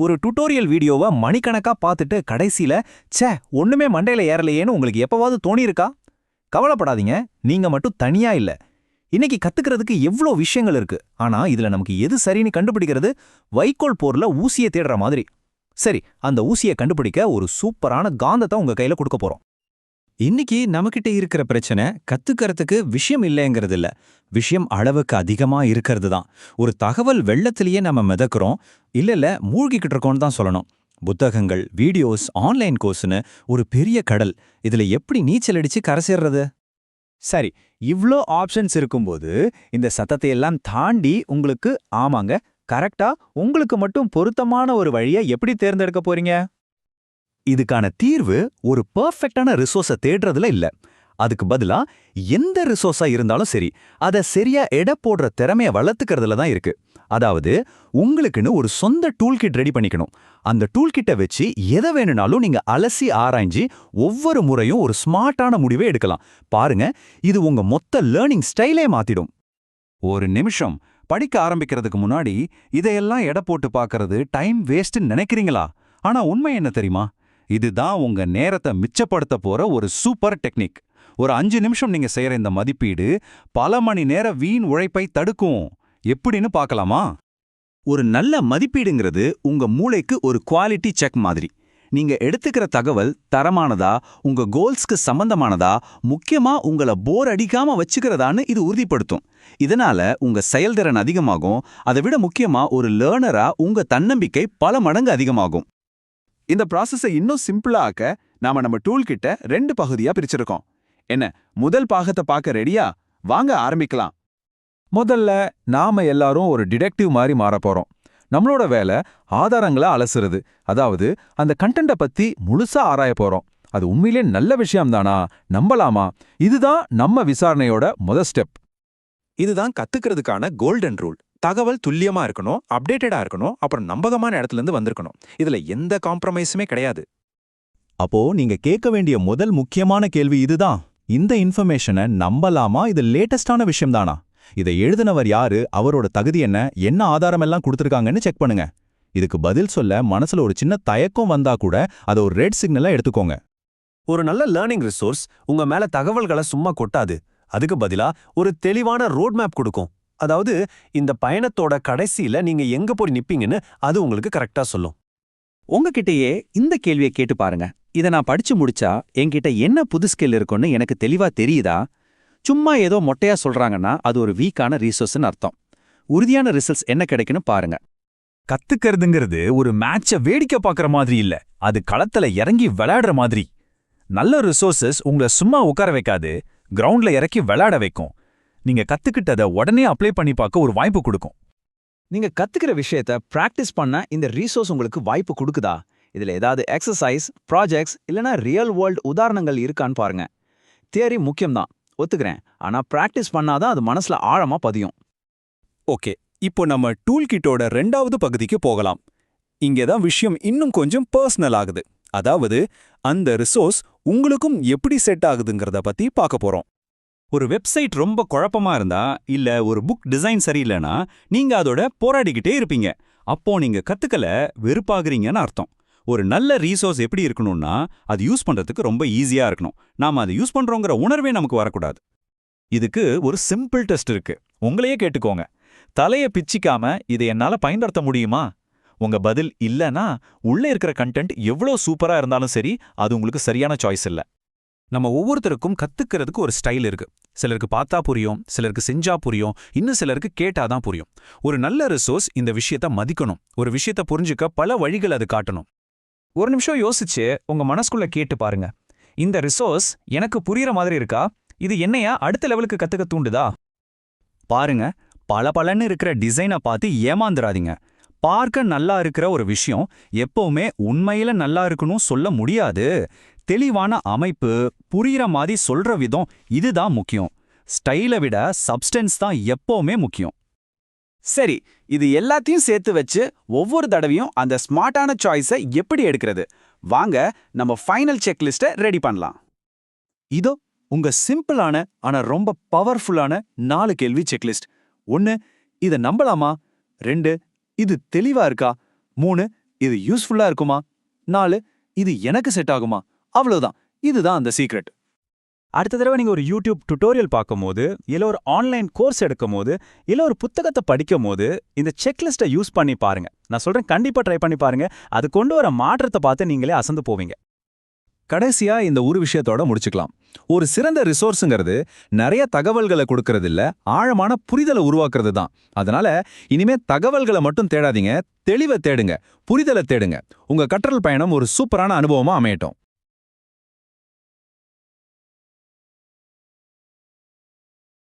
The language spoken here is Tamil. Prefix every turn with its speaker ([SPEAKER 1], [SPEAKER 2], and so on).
[SPEAKER 1] ஒரு டுட்டோரியல் வீடியோவை மணிக்கணக்கா பார்த்துட்டு கடைசியில் ச்சே ஒண்ணுமே மண்டையில ஏறலையேன்னு உங்களுக்கு எப்பவாவது தோணியிருக்கா? கவலைப்படாதீங்க நீங்க மட்டும் தனியா இல்ல. இன்னைக்கு கத்துக்கிறதுக்கு எவ்ளோ விஷயங்கள் இருக்கு. ஆனா இதுல நமக்கு எது சரின்னு கண்டுபிடிக்கிறது வைக்கோல் போர்ல ஊசியை தேடுற மாதிரி. சரி அந்த ஊசியை கண்டுபிடிக்க ஒரு சூப்பரான காந்தத்தை உங்க கையில கொடுக்க போறோம்.
[SPEAKER 2] இன்னைக்கு நம்மகிட்ட இருக்கிற பிரச்சனை கத்துக்கிறதுக்கு விஷயம் இல்லைங்கிறது இல்ல விஷயம் அளவுக்கு அதிகமா இருக்கிறது தான் ஒரு தகவல் வெள்ளத்திலேயே நம்ம மிதக்கிறோம். இல்ல இல்ல மூழ்கிக்கிட்டு இருக்கோம்னு தான் சொல்லணும். புத்தகங்கள் வீடியோஸ் ஆன்லைன் கோர்ஸ்னு ஒரு பெரிய கடல். இதுல எப்படி நீச்சல் அடிச்சு கரை சேர்றது?
[SPEAKER 1] சரி இவ்ளோ ஆப்ஷன்ஸ் இருக்கும்போது இந்த சத்தத்தை எல்லாம் தாண்டி உங்களுக்கு ஆமாங்க கரெக்டா உங்களுக்கு மட்டும் பொருத்தமான ஒரு வழியை எப்படி தேர்ந்தெடுக்க போறீங்க? இதுக்கான தீர்வு ஒரு பெர்ஃபெக்ட்டான ரிசோர்ஸை தேடுறதுல இல்ல. அதுக்கு பதிலா எந்த ரிசோர்ஸா இருந்தாலும் சரி அதை சரியா எடை போடுற திறமைய வளர்த்துக்கிறதுல தான் இருக்கு. அதாவது உங்களுக்குன்னு ஒரு சொந்த டூல்கிட் ரெடி பண்ணிக்கணும். அந்த டூல்கிட்டை வச்சு எதை வேணும்னாலும் நீங்க அலசி ஆராய்ஞ்சு ஒவ்வொரு முறையும் ஒரு ஸ்மார்ட்டான முடிவை எடுக்கலாம். பாருங்க இது உங்க மொத்த லேர்னிங் ஸ்டைலே மாத்திடும். ஒரு நிமிஷம் படிக்க ஆரம்பிக்கிறதுக்கு முன்னாடி இதையெல்லாம் எடை போட்டு பார்க்கறது டைம் வேஸ்ட்டுன்னு நினைக்கிறீங்களா? ஆனா உண்மை என்ன தெரியுமா? இதுதான் உங்க நேரத்தை மிச்சப்படுத்த போற ஒரு சூப்பர் டெக்னிக். ஒரு அஞ்சு நிமிஷம் நீங்க செய்யற இந்த மதிப்பீடு பல மணி நேர வீண் உழைப்பை தடுக்கும். எப்படின்னு பார்க்கலாமா? ஒரு நல்ல மதிப்பீடுங்கிறது உங்க மூளைக்கு ஒரு குவாலிட்டி செக் மாதிரி. நீங்க எடுத்துக்கிற தகவல் தரமானதா உங்க கோல்ஸ்க்கு சம்பந்தமானதா முக்கியமா உங்கள போர் அடிக்காம வச்சுக்கிறதான்னு இது உறுதிப்படுத்தும். இதனால உங்க செயல்திறன் அதிகமாகும். அதை விட முக்கியமா ஒரு லேர்னரா உங்க தன்னம்பிக்கை பல மடங்கு அதிகமாகும். இந்த ப்ராசஸை இன்னும் சிம்பிளா ஆக்க நாம நம்ம டூல் கிட்ட ரெண்டு பகுதியா பிரிச்சிருக்கோம். என்ன? முதல் பாகத்தை பார்க்க ரெடியா வாங்க ஆரம்பிக்கலாம். முதல்ல நாம எல்லாரும் ஒரு டிடெக்டிவ் மாதிரி மாறப் போறோம். நம்மளோட வேலை ஆதாரங்களை அலசுறது. அதாவது அந்த கண்டென்ட்டை பத்தி முழுசா ஆராய போறோம். அது உண்மையிலே நல்ல விஷயம்தானா? நம்பலாமா? இதுதான் நம்ம விசாரணையோட முத ஸ்டெப்
[SPEAKER 3] இதுதான் கத்துக்கிறதுக்கான கோல்டன் ரூல் தகவல் துல்லியமா இருக்கணும் அப்டேட்டடா இருக்கணும் அப்புறம் நம்பகமான இடத்துல இருந்து வந்திருக்கணும். இதுல எந்த காம்ப்ரமைஸுமே கிடையாது.
[SPEAKER 1] அப்போ நீங்க கேட்க வேண்டிய முதல் முக்கியமான கேள்வி இதுதான். இந்த இன்ஃபர்மேஷனை நம்பலாமா? இது லேட்டஸ்டான விஷயம்தானா? இதை எழுதினவர் யாரு? அவரோட தகுதி என்ன? என்ன ஆதாரம் எல்லாம் கொடுத்திருக்காங்கன்னு செக் பண்ணுங்க. இதுக்கு பதில் சொல்ல மனசுல ஒரு சின்ன தயக்கம் வந்தா கூட அதை ஒரு ரெட் சிக்னலா எடுத்துக்கோங்க. ஒரு நல்ல லேர்னிங் ரிசோர்ஸ் உங்க மேல தகவல்களை சும்மா கொட்டாது. அதுக்கு பதிலா ஒரு தெளிவான ரோட் மேப் கொடுக்கும். அதாவது இந்த பயணத்தோட கடைசியில நீங்க எங்க போய் நிப்பீங்கன்னு அது உங்களுக்கு கரெக்டா சொல்லும்.
[SPEAKER 2] உங்ககிட்டயே இந்த கேள்வியை கேட்டு பாருங்க. இதை நான் படிச்சு முடிச்சா என்கிட்ட என்ன புது ஸ்கில் இருக்குன்னு எனக்கு தெளிவா தெரியுதா? சும்மா ஏதோ மொட்டையா சொல்றாங்கன்னா அது ஒரு வீக்கான ரீசோர்ஸ்னு அர்த்தம். உறுதியான ரிசல்ட்ஸ் என்ன கிடைக்குன்னு பாருங்க.
[SPEAKER 1] கத்துக்கிறதுங்கிறது ஒரு மேட்ச வேடிக்கை பார்க்கற மாதிரி இல்ல. அது களத்துல இறங்கி விளையாடுற மாதிரி. நல்ல ரிசோர்சஸ் உங்களை சும்மா உட்கார வைக்காது. கிரவுண்ட்ல இறக்கி விளையாட வைக்கும். நீங்க கத்துக்கிட்டதை உடனே அப்ளை பண்ணி பார்க்க ஒரு வாய்ப்பு கொடுக்கும்.
[SPEAKER 4] நீங்க கத்துக்கிற விஷயத்த பிராக்டிஸ் பண்ண இந்த ரீசோர்ஸ் உங்களுக்கு வாய்ப்பு கொடுக்குதா? இதுல ஏதாவது எக்ஸசைஸ் ப்ராஜெக்ட்ஸ் இல்லனா ரியல் வேர்ல்ட் உதாரணங்கள் இருக்கான்னு பாருங்க. தியரி முக்கியம்தான். ஒத்துக்கிறேன். ஆனா பிராக்டிஸ் பண்ணாதான் அது மனசுல ஆழமா பதியும்.
[SPEAKER 3] ஓகே. இப்போ நம்ம டூல் கிட்டோட ரெண்டாவது பகுதிக்கு போகலாம். இங்கே தான் விஷயம் இன்னும் கொஞ்சம் பர்சனல் ஆகுது. அதாவது அந்த ரிசோர்ஸ் உங்களுக்கும் எப்படி செட் ஆகுதுங்கிறத பத்தி பார்க்க போறோம்.
[SPEAKER 1] ஒரு வெப்சைட் ரொம்ப குழப்பமா இருந்தா இல்ல ஒரு புக் டிசைன் சரியில்லைனா நீங்க அதோட போராடிக்கிட்டே இருப்பீங்க. அப்போ நீங்க கத்துக்கல வெறுப்பாகிறீங்கன்னு அர்த்தம். ஒரு நல்ல ரீசோர்ஸ் எப்படி இருக்கணும்னா அது யூஸ் பண்றதுக்கு ரொம்ப ஈஸியா இருக்கணும். நாம அதை யூஸ் பண்றோங்கிற உணர்வே நமக்கு வரக்கூடாது. இதுக்கு ஒரு சிம்பிள் டெஸ்ட் இருக்கு. உங்களையே கேட்டுக்கோங்க. தலைய பிச்சிக்காம இதை என்னால பயன்படுத்த முடியுமா? உங்க பதில் இல்லனா உள்ள இருக்கிற கண்டென்ட் எவ்வளோ சூப்பரா இருந்தாலும் சரி அது உங்களுக்கு சரியான சாய்ஸ் இல்ல. நம்ம ஒவ்வொருத்தருக்கும் கத்துக்கிறதுக்கு ஒரு ஸ்டைல் இருக்கு. சிலருக்கு பார்த்தா புரியும் சிலருக்கு செஞ்சா புரியும் இன்னும் சிலருக்கு கேட்டாதான் புரியும். ஒரு நல்ல ரிசோர்ஸ் இந்த விஷயத்த மதிக்கணும். ஒரு விஷயத்த புரிஞ்சுக்க பல வழிகள் அது காட்டணும். ஒரு நிமிஷம் யோசிச்சு உங்க மனசுக்குள்ள கேட்டு பாருங்க. இந்த ரிசோர்ஸ் எனக்கு புரியற மாதிரி இருக்கா? இது என்னையா அடுத்த லெவலுக்கு கத்துக்க தூண்டுதா? பாருங்க பல பலன்னு இருக்கிற டிசைனை பார்த்து ஏமாந்துராதீங்க பார்க்க நல்லா இருக்கிற ஒரு விஷயம் எப்பவுமே உண்மையில நல்லா இருக்கணும் சொல்ல முடியாது. தெளிவான அமைப்பு புரியிற மாதிரி சொல்ற விதம் இதுதான் முக்கியம். ஸ்டைலை விட சப்ஸ்டன்ஸ் தான் எப்பவுமே முக்கியம்.
[SPEAKER 4] சரி இது எல்லாத்தையும் சேர்த்து வச்சு ஒவ்வொரு தடவையும் அந்த ஸ்மார்ட்டான சாய்ஸை எப்படி எடுக்கிறது? வாங்க நம்ம ஃபைனல் செக்லிஸ்ட்டை ரெடி பண்ணலாம்.
[SPEAKER 1] இதோ உங்க சிம்பிளான ஆனா ரொம்ப பவர்ஃபுல்லான நாலு கேள்வி செக்லிஸ்ட். ஒன்னு இத நம்பலாமா? ரெண்டு இது தெளிவா இருக்கா? மூணு
[SPEAKER 3] இது யூஸ்ஃபுல்லா இருக்குமா? நாலு இது எனக்கு செட் ஆகுமா? அவ்வளவுதான். இதுதான் அந்த சீக்ரெட்
[SPEAKER 5] அடுத்த தடவை நீங்க ஒரு யூடியூப் டுட்டோரியல் பார்க்கும்போது இல்லை ஒரு ஆன்லைன் கோர்ஸ் எடுக்கும் போது ஒரு புத்தகத்தை படிக்கும் போது இந்த செக்லிஸ்ட்டை யூஸ் பண்ணி பாருங்க. நான் சொல்றேன் கண்டிப்பா ட்ரை பண்ணி பாருங்க. அது கொண்டு வர மாற்றத்தை பார்த்து நீங்களே அசந்து போவீங்க.
[SPEAKER 3] கடைசியா இந்த ஒரு விஷயத்தோட முடிச்சுக்கலாம். ஒரு சிறந்த ரிசோர்ஸுங்கிறது நிறைய தகவல்களை கொடுக்கறது இல்ல ஆழமான புரிதலை உருவாக்குறது தான் அதனால இனிமே தகவல்களை மட்டும் தேடாதீங்க. தெளிவை தேடுங்க. புரிதலை தேடுங்க. உங்க கற்றல் பயணம் ஒரு சூப்பரான அனுபவமா அமையட்டும்.